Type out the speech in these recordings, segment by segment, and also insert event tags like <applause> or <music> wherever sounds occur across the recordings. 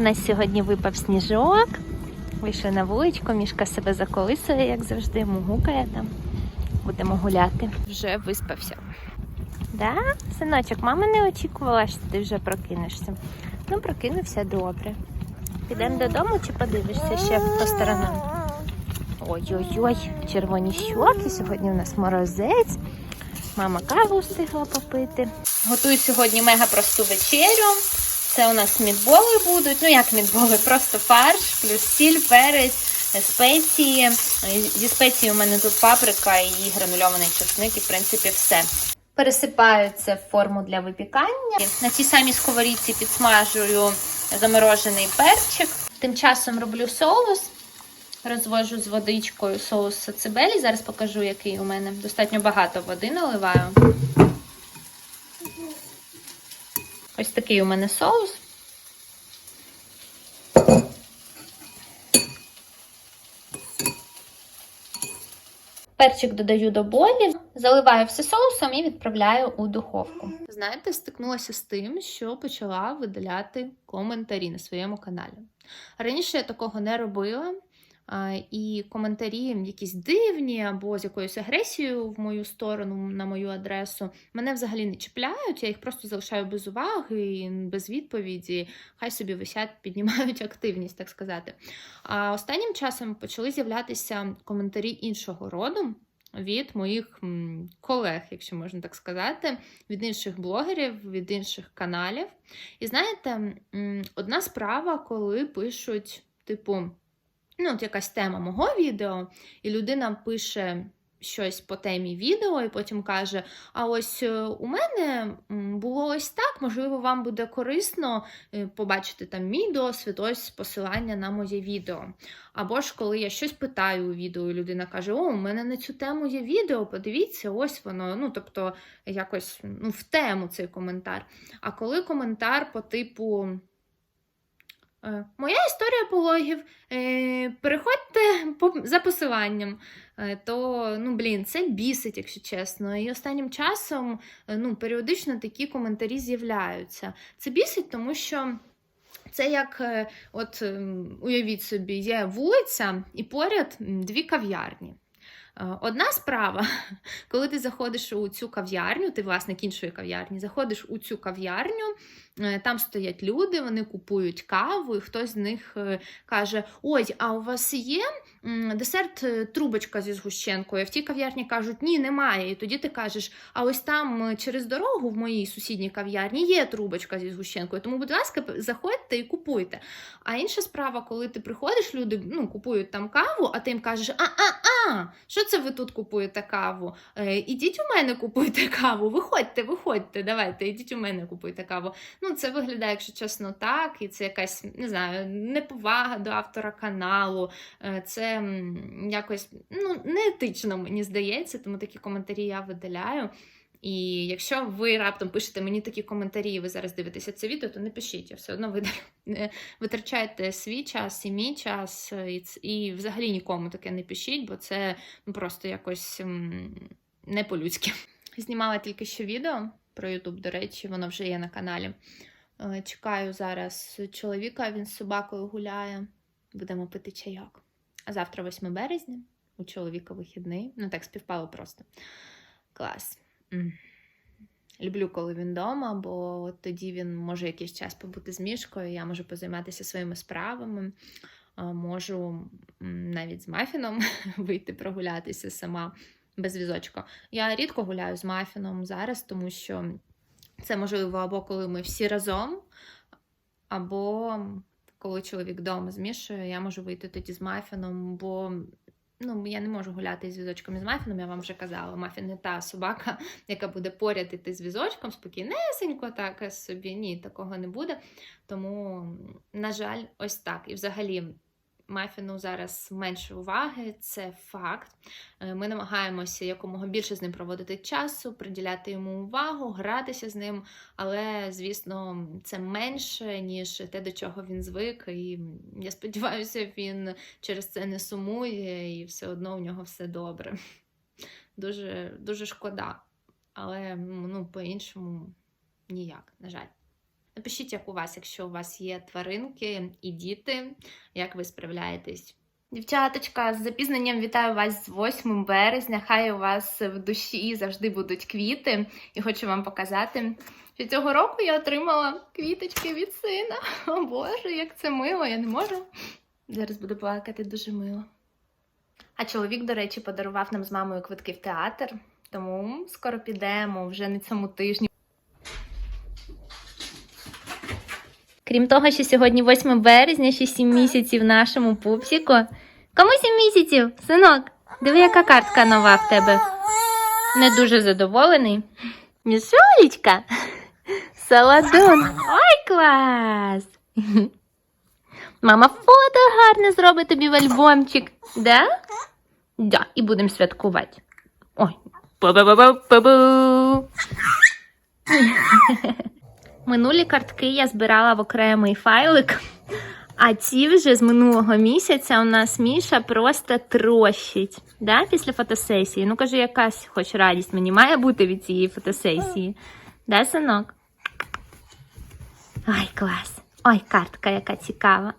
У нас сьогодні випав сніжок. Вийшли на вуличку, мішка себе заколисує, як завжди, мугукає там. Будемо гуляти. Вже виспався. Да? Синочок, мама не очікувала, що ти вже прокинешся. Ну, прокинувся добре. Підемо додому чи подивишся ще по сторонам? Ой-ой-ой, червоні щоки. Сьогодні у нас морозець. Мама каву встигла попити. Готую сьогодні мега просту вечерю. Це у нас мідболи будуть. Ну як мідболи, просто фарш, плюс сіль, перець, спеції. Зі спеції у мене тут паприка і гранульований чесник, і в принципі все. Пересипаю це в форму для випікання. На цій самій сковорідці підсмажую заморожений перчик. Тим часом роблю соус. Розвожу з водичкою соус сацебелі. Зараз покажу, який у мене. Достатньо багато води наливаю. Ось такий у мене соус. Перчик додаю до болі, заливаю все соусом і відправляю у духовку. Знаєте, стикнулася з тим, що почала видаляти коментарі на своєму каналі. Раніше я такого не робила. І коментарі якісь дивні або з якоюсь агресією в мою сторону, на мою адресу, мене взагалі не чіпляють. Я їх просто залишаю без уваги, без відповіді. Хай собі висять, <laughs> піднімають активність, так сказати. А останнім часом почали з'являтися коментарі іншого роду. Від моїх колег, якщо можна так сказати, від інших блогерів, від інших каналів. І знаєте, одна справа, коли пишуть, типу, ну, от якась тема мого відео, і людина пише щось по темі відео, і потім каже: А ось е, у мене було ось так, можливо, вам буде корисно е, побачити там мій досвід, ось посилання на моє відео. Або ж коли я щось питаю у відео, і людина каже: О, у мене на цю тему є відео, подивіться, ось воно. Ну, тобто, якось ну, в тему цей коментар. А коли коментар по типу. Е, Моя історія пологів. Е, Переходьте за посиланням. Е, То, ну, блін, це бісить, якщо чесно. І останнім часом ну, періодично такі коментарі з'являються. Це бісить, тому що. Це як, от ем, уявіть собі, є вулиця і поряд дві кав'ярні. Одна справа, <laughs> коли ти заходиш у цю кав'ярню, ти власник іншої кав'ярні, заходиш у цю кав'ярню, там стоять люди, вони купують каву, і хтось з них е, каже: Ой, а у вас є десерт е, трубочка зі згущенкою? А в тій кав'ярні кажуть, ні, немає. І тоді ти кажеш, а ось там е, через дорогу в моїй сусідній кав'ярні є трубочка зі згущенкою. Тому, будь ласка, заходьте і купуйте. А інша справа, коли ти приходиш, люди ну, купують там каву, а ти їм кажеш, а-а-а, що це ви тут купуєте каву? Е, ідіть у мене купуйте каву, виходьте, виходьте, давайте, ідіть у мене купуйте каву. Ну, це виглядає, якщо чесно, так, і це якась, не знаю, неповага до автора каналу. Е, Це якось ну, неетично, мені здається, тому такі коментарі я видаляю. І якщо ви раптом пишете мені такі коментарі, і ви зараз дивитеся це відео, то не пишіть, я все одно видалю. <laughs> Не витрачайте свій час і мій час, і, і взагалі нікому таке не пишіть, бо це ну, просто якось не по-людськи. <laughs> Знімала тільки що відео про Ютуб, до речі, воно вже є на каналі. Е, Чекаю зараз чоловіка, він з собакою гуляє. Будемо пити чайок. А завтра 8 березня, у чоловіка вихідний. Ну так співпало просто. Клас. Люблю, коли він вдома, бо тоді він може якийсь час побути з мішкою, я можу позайматися своїми справами, можу навіть з мафіном <laughs> вийти прогулятися сама без візочка. Я рідко гуляю з мафіном зараз, тому що це можливо або коли ми всі разом, або коли чоловік вдома з Мішою, я можу вийти тоді з мафіном, бо ну, я не можу гуляти з візочком і з мафіном, я вам вже казала. Мафін не та собака, <laughs> яка буде поряд іти з візочком, спокійнесенько, так собі. Ні, такого не буде. Тому, на жаль, ось так. І взагалі. Мафіну зараз менше уваги, це факт. Е, Ми намагаємося якомога більше з ним проводити часу, приділяти йому увагу, гратися з ним, але, звісно, це менше, ніж те, до чого він звик. І я сподіваюся, він через це не сумує і все одно у нього все добре. Дуже, дуже шкода. Але ну, по-іншому ніяк, на жаль. Напишіть, як у вас, якщо у вас є тваринки і діти, як ви справляєтесь. Дівчаточка, з запізненням вітаю вас з 8 березня. Хай у вас в душі завжди будуть квіти. І хочу вам показати, що цього року я отримала квіточки від сина. О Боже, як це мило, я не можу. Зараз буду плакати дуже мило. А чоловік, до речі, подарував нам з мамою квитки в театр, тому скоро підемо вже не цьому тижні. Крім того, що сьогодні 8 березня, ще 7 місяців нашому пупсіку. Кому 7 місяців? Синок, диви, яка картка нова в тебе. Не дуже задоволений. Мішолечка. Саладун. Ой, клас! Мама фото гарне зробить тобі в альбомчик. Да? Да, і будемо святкувати. Ой. Па-ба-ба-ба-ба-бу. Минулі картки я збирала в окремий файлик, а ці вже з минулого місяця у нас Міша просто трощить да, після фотосесії. Ну, кажу, якась хоч радість мені має бути від цієї фотосесії. Да, синок? Ой, клас. Ой, картка, яка цікава.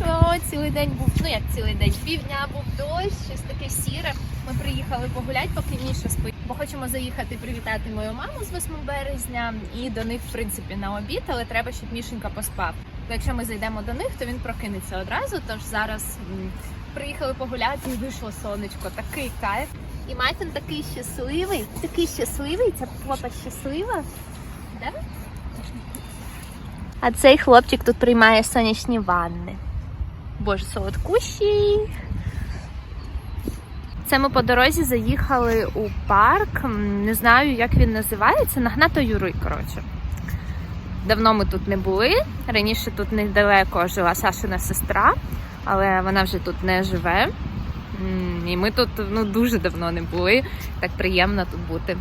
Вийшло. Цілий день був, ну як цілий день, півдня був дощ, щось таке сіре. Ми приїхали погуляти, поки Міша спить. Бо хочемо заїхати привітати мою маму з 8 березня і до них, в принципі, на обід, але треба, щоб Мішенька поспав. Бо якщо ми зайдемо до них, то він прокинеться одразу. Тож зараз м, приїхали погуляти і вийшло сонечко. Такий кайф. І Майтон такий щасливий, такий щасливий, ця попа щаслива. Да? А цей хлопчик тут приймає сонячні ванни. Боже, солодкущий. Це ми по дорозі заїхали у парк. Не знаю, як він називається. Нагнато Юри, коротше. Давно ми тут не були. Раніше тут недалеко жила Сашина сестра, але вона вже тут не живе. І ми тут ну, дуже давно не були. Так приємно тут бути.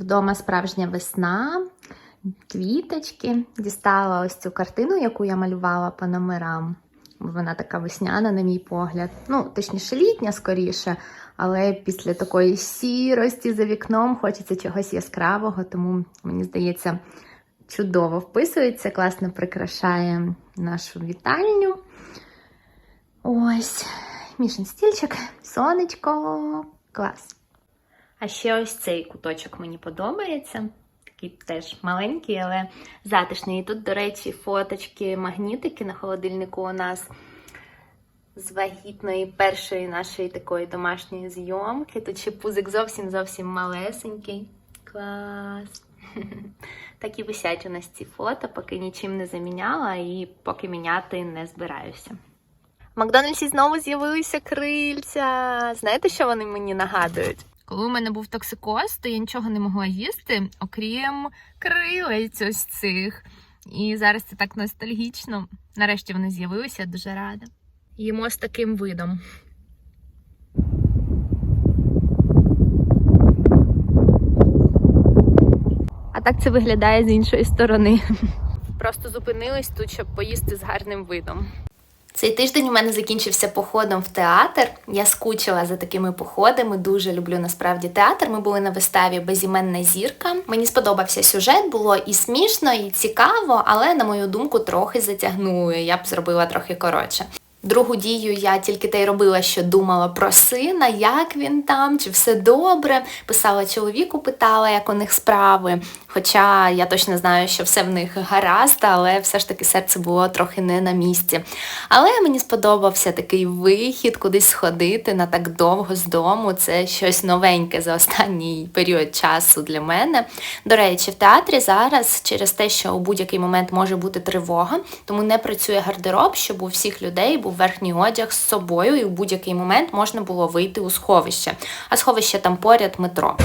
Вдома справжня весна, квіточки. Дістала ось цю картину, яку я малювала по номерам. Вона така весняна, на мій погляд. Ну, точніше, літня скоріше, але після такої сірості за вікном хочеться чогось яскравого, тому мені здається, чудово вписується, класно прикрашає нашу вітальню. Ось, мішин стільчик, сонечко, клас. А ще ось цей куточок мені подобається. Такий теж маленький, але затишний. І тут, до речі, фоточки, магнітики на холодильнику у нас з вагітної першої нашої такої домашньої зйомки. Тут ще пузик зовсім зовсім малесенький. Клас! <laughs> Так і висять у нас ці фото, поки нічим не заміняла і поки міняти не збираюся. В Макдональдсі знову з'явилися крильця. Знаєте, що вони мені нагадують? Коли у мене був токсикоз, то я нічого не могла їсти, окрім крилець ось цих. І зараз це так ностальгічно. Нарешті вони з'явилися, я дуже рада. Їмо з таким видом. А так це виглядає з іншої сторони. Просто зупинились тут, щоб поїсти з гарним видом. Цей тиждень у мене закінчився походом в театр. Я скучила за такими походами. Дуже люблю насправді театр. Ми були на виставі Безіменна зірка. Мені сподобався сюжет, було і смішно, і цікаво, але на мою думку трохи затягнули. Я б зробила трохи коротше. Другу дію я тільки те й робила, що думала про сина, як він там, чи все добре. Писала чоловіку, питала, як у них справи. Хоча я точно знаю, що все в них гаразд, але все ж таки серце було трохи не на місці. Але мені сподобався такий вихід, кудись сходити на так довго з дому. Це щось новеньке за останній період часу для мене. До речі, в театрі зараз через те, що у будь-який момент може бути тривога, тому не працює гардероб, щоб у всіх людей був верхній одяг з собою, і в будь-який момент можна було вийти у сховище. А сховище там поряд метро.